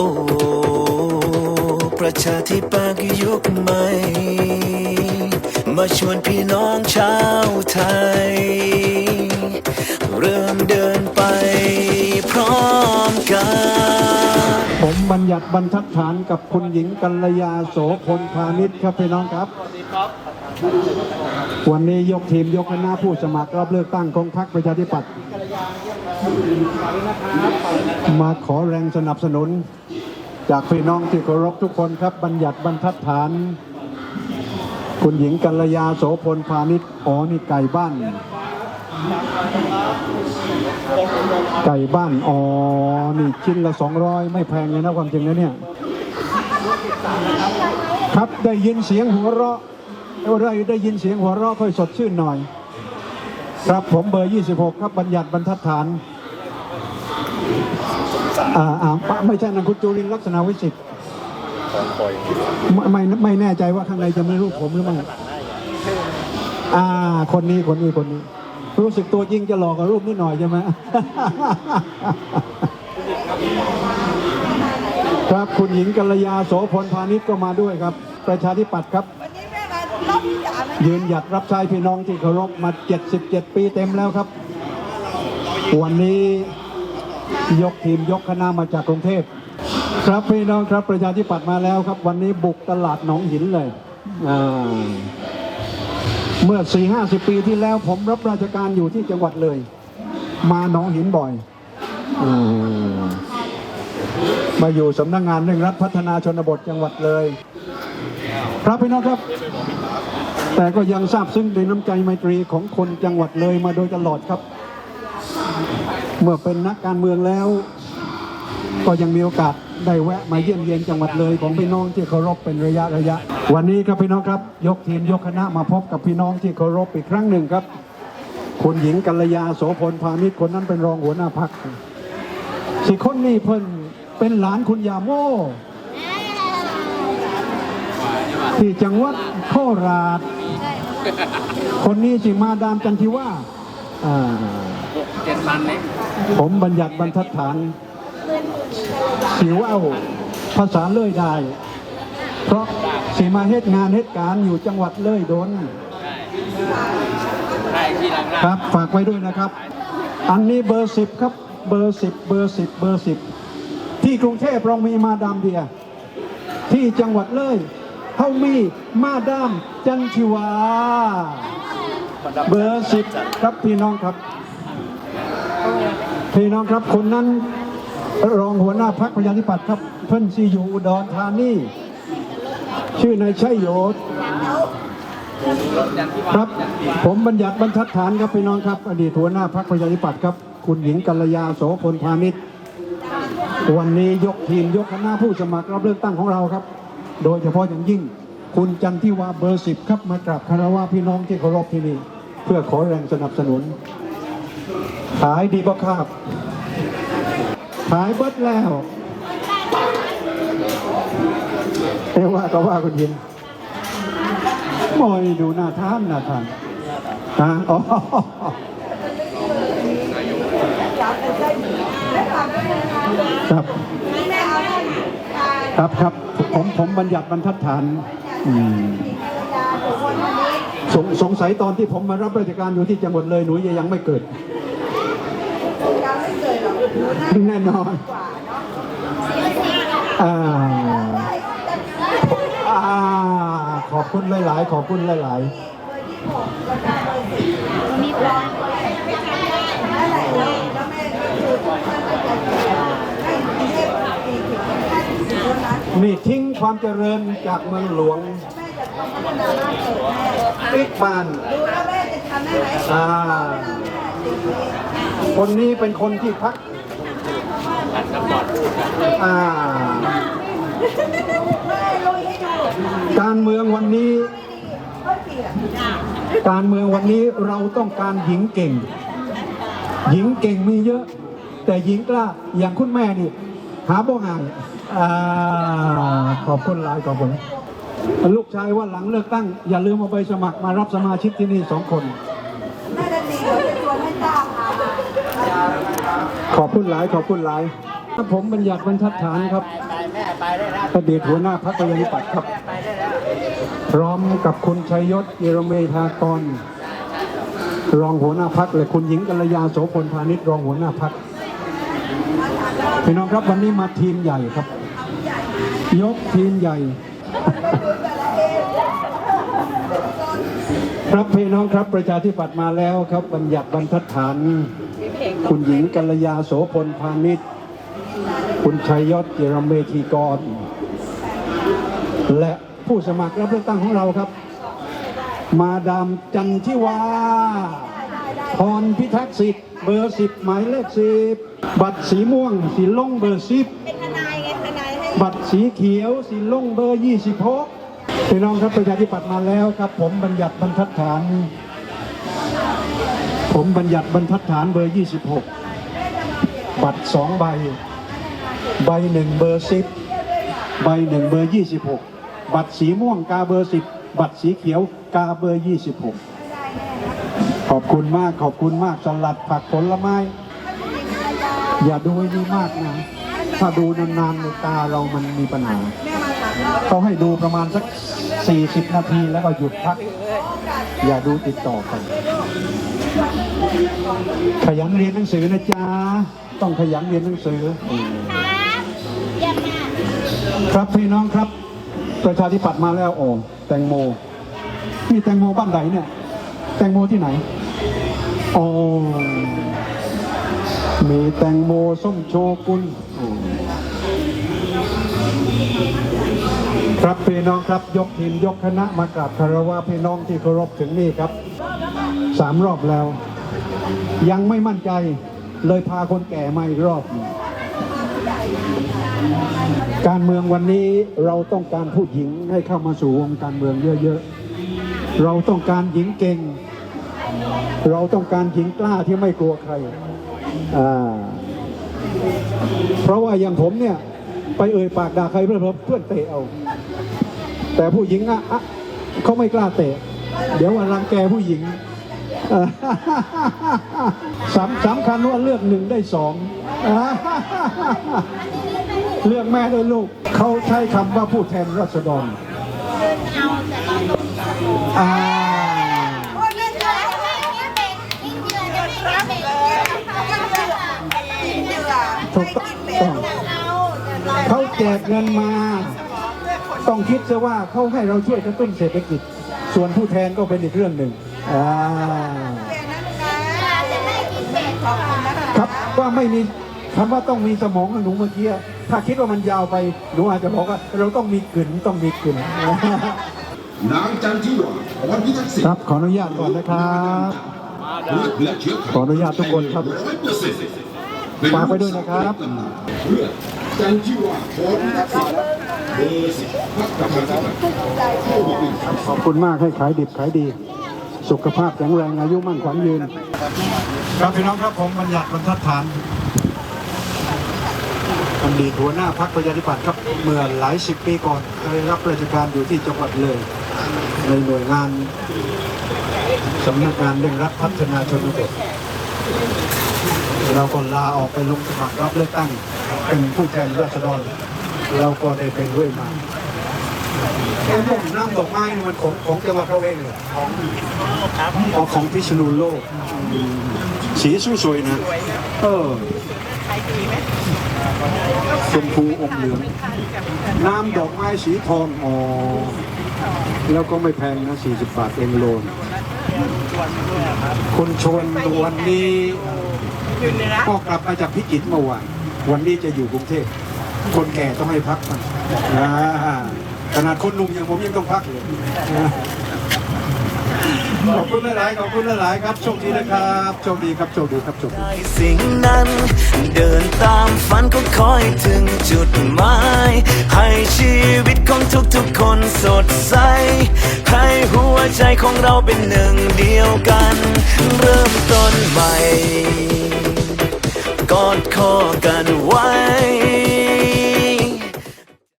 อ้ประชาธิปัตยยุคใหม่ มาชวนพี่น้องชาวไทย เริ่มเดินไปพร้อมกัน ผมบัญญัติบรรทัดฐานกับคุณหญิงกัลยาโสพลพาณิชย์ครับพี่น้องครับ วันนี้ยกทีมยกคณะผู้สมัครรับเลือกตั้งของพรรคประชาธิปัตย์ มาขอแรงสนับสนุน จากพี่น้องที่เคารพทุกคนครับ บัญญัติบรรทัดฐาน คุณหญิงกัลยาโสพลพาณิชย์อ๋อนี่ไก่บ้าน ไก่บ้านอ๋อนี่ชิ้นละสองร้อยไม่แพงเลยนะความจริงนะเนี่ย ครับได้ยินเสียงหัวเราะเอ้ได้ยินเสียงหัวเราะค่อยสดชื่นหน่อย ครับผมเบอร์ 26 ครับบัญญัติบรรทัดฐานอ่าอ่าไม่ใช่นันคุณจุลินลักษณะวิสิทธิ์ไม่ไม่ไม่แน่ใจว่าข้างในจะมีรูปผมหรือไม่อ่า คนนี้คนนี้คนนี้ รู้สึกตัวจริงจะหลอกกับรูปนิดหน่อยใช่ไหมครับคุณหญิงกัลยาโสพลพาณิชย์ก็มาด้วยครับ ประชาธิปัตย์ครับ ยืนหยัดรับใช้พี่น้องที่เคารพมา 77 ปีเต็มแล้วครับ วันนี้ยกทีมยกคณะมาจากกรุงเทพ ครับพี่น้องครับประชาธิปัตย์มาแล้วครับ วันนี้บุกตลาดหนองหินเลยเมื่อ 4-50 ปีที่แล้วผมรับราชการอยู่ที่จังหวัดเลย มาหนองหินบ่อยอมาอยู่สำนักงงานเร่งรัดพัฒนาชนบทจังหวัดเลย ครับพี่น้องครับ แต่ก็ยังทราบซึ้งในน้ำใจไมตรีของคนจังหวัดเลยมาโดยตลอดครับ เมื่อเป็นนักการเมืองแล้ว ก็ยังมีโอกาสได้แวะมาเยี่ยมเยียนจังหวัดเลยของพี่น้องที่เคารพเป็นระยะระยะ วันนี้ครับพี่น้องครับ ยกทีมยกคณะมาพบกับพี่น้องที่เคารพอีกครั้งหนึ่งครับคุณหญิงกัลยาโสพลพาณิชย์คนนั้นเป็นรองหัวหน้าพักสิคนนี้เพิ่นเป็นหลานคุณยาโมที่จังหวัดโคราช คนนี้สิมาดามจันทิว่าอ่าเจ็ดพันเนี่ยผมบัญญัติบรรทัดฐาน สิวเอาภาษาเลยได้ เพราะสีมาเหตุงานเหตุการณ์อยู่จังหวัดเลยโดนใช่ที่ลังครับฝากไว้ด้วยนะครับ อันนี้เบอร์สิบครับ เบอร์สิบเบอร์สิบเบอร์สิบที่กรุงเทพเรามีมาดามเดีย ที่จังหวัดเลย เขามีมาดามจันทิวา เบอร์สิบครับพี่น้องครับ พี่น้องครับคนนั้นรองหัวหน้าพักประชาธิปัตย์ครับ เพิ่นซีอยู่อุดรธานีชื่อนายชัยโยศครับ ผมบัญญัติบรรทัดฐานครับพี่น้องครับ อดีตหัวหน้าพักประชาธิปัตย์ครับ คุณหญิงกัลยาโสพลพาณิชย์วันนี้ยกทีมยกคณะผู้สมัครรับเลือกตั้งของเราครับ โดยเฉพาะอย่างยิ่ง คุณจันทิวาเบอร์สิบครับมากราบคารวะพี่น้องที่เคารพที่นี่ เพื่อขอแรงสนับสนุน ขายดีบ่ครับ ขายเบิดแล้ว เอ้ว่าก็ว่าคุณยินมอยดูหน้าท่านหน้าท่านอ่าอ๋อครับ แม่เอาได้อ่า ครับครับผมผมบัญญัติบรรทัดฐานอืมสงสงสัยตอนที่ผมมารับราชการอยู่ที่จังหวัดเลยหนูยังไม่เกิดยังไม่เกิดหรอกแน่นอนอ่าอ่าขอบคุณหลาย ๆ ขอบคุณหลายมี นี่ทิ้งความเจริญจากเมืองหลวงแม่จะต้องพัฒนาบ้านเกิดแม่ติ๊กบานอ่าคนนี้เป็นคนที่พักอ่าการเมืองวันนี้ การเมืองวันนี้เราต้องการหญิงเก่ง หญิงเก่งมีเยอะ แต่หญิงกล้าอย่างคุณแม่นี่ หาบ่ง่าย อ่าขอบคุณหลายขอบคุณลูกชายว่าหลังเลือกตั้ง อย่าลืมเอาใบสมัครมารับสมาชิกที่นี่สองคนน่าจะดีเดี๋ยวจะชวนให้ตามมาขอบคุณหลายขอบคุณหลายครับผมบัญญัติบรรทัดฐานครับอดีตหัวหน้าพรรคประชาธิปัตย์ครับพร้อมกับคุณชัยยศเยรเมธากร รองหัวหน้าพักและคุณหญิงกัลยาโสพลพาณิชย์รองหัวหน้าพักพี่น้องครับวันนี้มาทีมใหญ่ครับ ยกทีมใหญ่ ครับพี่น้องครับประชาธิปัตย์มาแล้วครับ บัญญัติบรรทัดฐาน คุณหญิงกัลยาโสพลพาณิชย์คุณชัยยศเจรเมธีกร และผู้สมัครรับเลือกตั้งของเราครับ มาดามจันทิวาพรพิทักษ์สิทธิ์เบอร์สิบหมายเลขสิบบัตรสีม่วงสีลงเบอร์สิบ บัตรสีเขียวสีล่งเบอร์ยี่สิบหกพี่น้องครับประชาธิปัตย์มาแล้วครับ ผมบัญญัติบรรทัดฐาน ผมบัญญัติบรรทัดฐานเบอร์ยี่สิบหกบัตรสองใบ ใบหนึ่งเบอร์สิบใบหนึ่งเบอร์ยี่สิบหกบัตรสีม่วงกาเบอร์สิบบัตรสีเขียวกาเบอร์ยี่สิบหกขอบคุณมากขอบคุณมากสลัดผักผลไม้ อย่าดูให้นี่มากนะ ถ้าดูนานๆในตาเรามันมีปัญหาเขาให้ดูประมาณสัก 40 นาทีแล้วก็หยุดพัก อย่าดูติดต่อกันขยันเรียนหนังสือนะจ๊ะ ต้องขยันเรียนหนังสือ ครับพี่น้องครับ ประชาธิปัตย์มาแล้วโอ้แตงโมมีแตงโมบ้านไหนเนี่ย แตงโมที่ไหนโอ้มีแตงโมส้มโชกุนโอ้ครับ พี่น้องครับ ยกทีมยกคณะมากราบคารวะพี่น้องที่เคารพถึงนี่ครับสามรอบแล้ว ยังไม่มั่นใจเลยพาคนแก่มาอีกรอบ การเมืองวันนี้เราต้องการผู้หญิงให้เข้ามาสู่วงการเมืองเยอะๆ เราต้องการหญิงเก่ง เราต้องการหญิงกล้าที่ไม่กลัวใคร เพราะว่าอย่างผมเนี่ย ไปเอ่ยปากด่าใครเพื่อนเพื่อนเตะเอา แต่ผู้หญิงอะอะเขาไม่กล้าเตะ เดี๋ยววันรังแกผู้หญิงอ่าสำสำคัญว่าเลือกหนึ่งได้สองเลือกแม่ด้วยลูก เขาใช้คำว่าผู้แทนรัษฎรอ่าเหลือยิ่งเหลือจะไม่รับเลยยิ่งเหลือยิ่งเหลือถูกต้องเขาแจกเงินมา ต้องคิดซะว่าเขาให้เราช่วยกระตุ้นเศรษฐกิจ ส่วนผู้แทนก็เป็นอีกเรื่องหนึ่งอ่าครับว่าไม่มีคำว่าต้องมีสมองกับหนูเมื่อกี้ถ้าคิดว่ามันยาวไปหนูอาจจะบอกว่าเราต้องมีกลืนต้องมีกลืนนางจันทิวาพรพิทักษ์สิทครับขออนุญาตก่อนนะครับขออนุญาตทุกคนครับ ฝากไว้ด้วยนะครับเลือดจันทิวาพรพิทักษ์สิทธิ์เบอร์สิบพรรคประชาธิปัตย์เข้ามาเป็นขอบคุณมากให้ขายดิบขายดี สุขภาพแข็งแรงอายุมั่นขวัญยืน ครับพี่น้องครับผมบัญญัติบรรทัดฐานอดีตหัวหน้าพรรคประชาธิปัตย์ครับเมื่อหลายสิบปีก่อนเคยรับราชการอยู่ที่จังหวัดเลยในหน่วยงานสำนักงานเร่งรัดพัฒนาชนบท เราก็ลาออกไปลงสมัครรับเลือกตั้ง เป็นผู้แทนราษฎรเราก็ได้เป็นด้วยมาไอ้พวกน้ำดอกไม้นี่มันของของจังหวัดเราเองเลยของของของพิษณุโลก สีสวยๆนะ เออชมพูอมเหลือง น้ำดอกไม้สีทองอ๋อแล้วก็ไม่แพงนะ 40 บาทเองโลน คุณชวนวันนี้ก็กลับมาจากพิจิตรเมื่อวานวันนี้จะอยู่กรุงเทพคนแก่ต้องให้พักมันขนาดคนหนุ่มอย่างผมยังต้องพักเลย ขอบคุณหลาย ๆ ขอบคุณหลาย ๆ ครับ โชคดีนะครับโชคดีครับโชคดีครับโชคดีได้สิ่งนั้น เดินตามฝันก็คอยถึงจุดหมาย ให้ชีวิตของทุกๆคนสดใส ให้หัวใจของเราเป็นหนึ่งเดียวกัน เริ่มต้นใหม่ กอดคอกันไว้